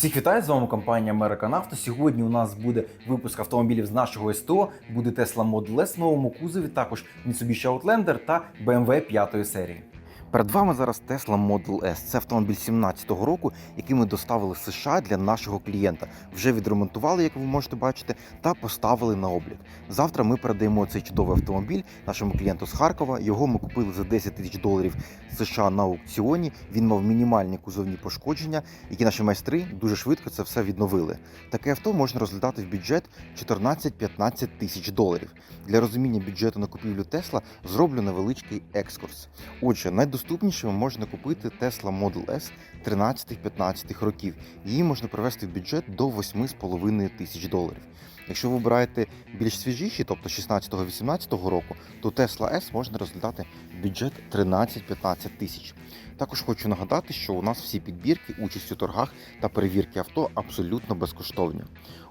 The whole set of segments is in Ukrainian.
Всіх вітаю з вами компанія American Auto. Сьогодні у нас буде випуск автомобілів з нашого СТО. Буде Tesla Model S в новому кузові, також Mitsubishi Outlander та BMW 5 серії. Перед вами зараз Tesla Model S. Це автомобіль 17-го року, який ми доставили з США для нашого клієнта. Вже відремонтували, як ви можете бачити, та поставили на облік. Завтра ми передаємо цей чудовий автомобіль нашому клієнту з Харкова. Його ми купили за 10 тисяч доларів США на аукціоні. Він мав мінімальні кузовні пошкодження, які наші майстри дуже швидко це все відновили. Таке авто можна розглядати в бюджет 14-15 тисяч доларів. Для розуміння бюджету на купівлю Тесла зроблю невеличкий екскурс. Отже, найдоступнішими можна купити Tesla Model S 13-15 років. Її можна привести в бюджет до 8,5 тисяч доларів. Якщо ви обираєте більш свіжіші, тобто 16-18 року, то Tesla S можна розглядати в бюджет 13-15 тисяч. Також хочу нагадати, що у нас всі підбірки, участь у торгах та перевірки авто абсолютно безкоштовні.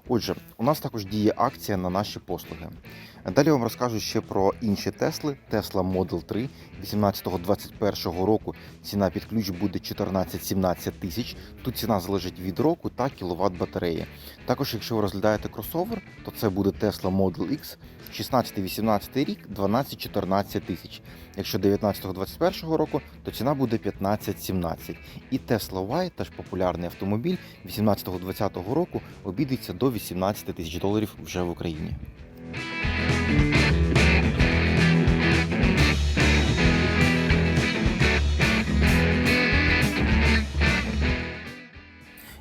Отже, у нас також діє акція на наші послуги. Далі вам розкажу ще про інші Тесли. Tesla Model 3 18-21 року ціна під ключ буде 14-17 тисяч. Тут ціна залежить від року та кіловат батареї. Також, якщо ви розглядаєте кросовер, то це буде Tesla Model X 16-18 рік 12-14 тисяч. Якщо 19-21 року, то ціна буде 15-17. І Tesla Y, теж популярний автомобіль 18-20 року, обійдеться до 18 тисяч доларів вже в Україні.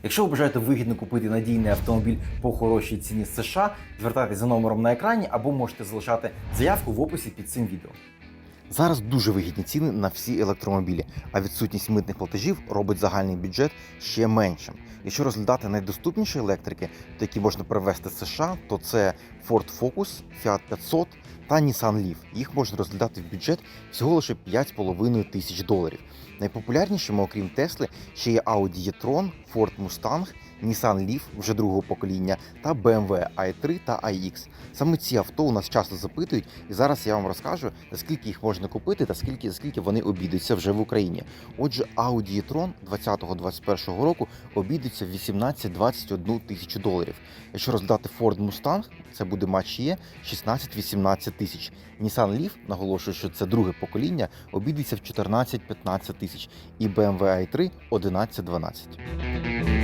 Якщо ви бажаєте вигідно купити надійний автомобіль по хорошій ціні з США, звертайтеся за номером на екрані або можете залишати заявку в описі під цим відео. Зараз дуже вигідні ціни на всі електромобілі, а відсутність митних платежів робить загальний бюджет ще меншим. Якщо розглядати найдоступніші електрики, які можна привезти з США, то це Ford Focus, Fiat 500 та Nissan Leaf. Їх можна розглядати в бюджет всього лише 5,5 тисяч доларів. Найпопулярнішими, окрім Тесли, ще є Audi e-tron, Ford Mustang, Nissan Leaf вже другого покоління та BMW i3 та iX. Саме ці авто у нас часто запитують, і зараз я вам розкажу, за скільки їх можна купити та скільки, скільки вони обійдуться вже в Україні. Отже, Audi e-tron 2020-2021 року обійдеться в 18-21 тисячу доларів. Якщо роздати Ford Mustang, це буде матч є 16-18 тисяч. Nissan Leaf, наголошую, що це друге покоління, обійдеться в 14-15 тисяч. І BMW i3 11-12.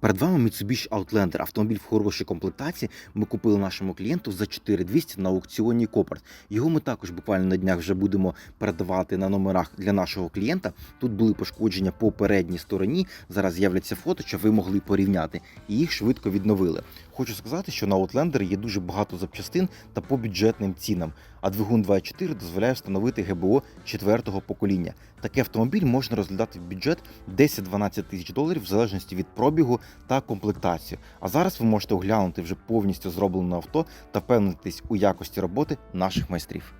Перед вами Mitsubishi Outlander. Автомобіль в хорошій комплектації. Ми купили нашому клієнту за 4200 на аукціоні Копарт. Його ми також буквально на днях вже будемо передавати на номерах для нашого клієнта. Тут були пошкодження по передній стороні. Зараз з'являться фото, щоб ви могли порівняти. І їх швидко відновили. Хочу сказати, що на Outlander є дуже багато запчастин та по бюджетним цінам. А двигун 2.4 дозволяє встановити ГБО четвертого покоління. Такий автомобіль можна розглядати в бюджет 10-12 тисяч доларів в залежності від пробігу та комплектації. А зараз ви можете оглянути вже повністю зроблене авто та впевнитись у якості роботи наших майстрів.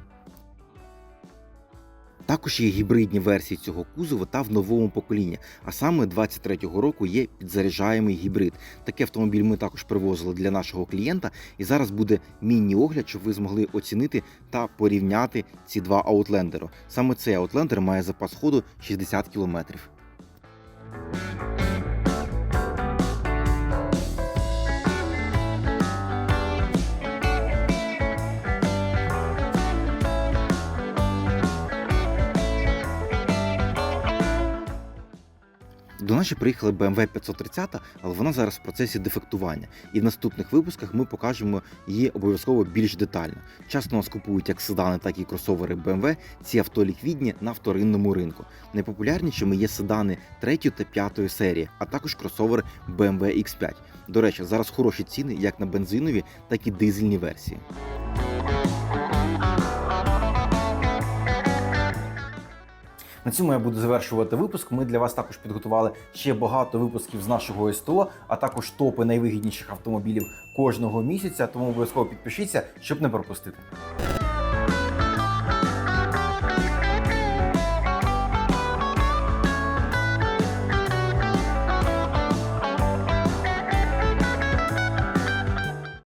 Також є гібридні версії цього кузова та в новому поколінні. А саме 23-го року є підзаряджаємий гібрид. Такий автомобіль ми також привозили для нашого клієнта. І зараз буде міні-огляд, щоб ви змогли оцінити та порівняти ці два аутлендери. Саме цей аутлендер має запас ходу 60 кілометрів. До нас ще приїхала BMW 530, але вона зараз в процесі дефектування. І в наступних випусках ми покажемо її обов'язково більш детально. Часто нас купують як седани, так і кросовери BMW. Ці авто ліквідні на вторинному ринку. Найпопулярнішими є седани 3 та 5 серії, а також кросовери BMW X5. До речі, зараз хороші ціни як на бензинові, так і дизельні версії. На цьому я буду завершувати випуск. Ми для вас також підготували ще багато випусків з нашого СТО, а також топи найвигідніших автомобілів кожного місяця. Тому обов'язково підпишіться, щоб не пропустити.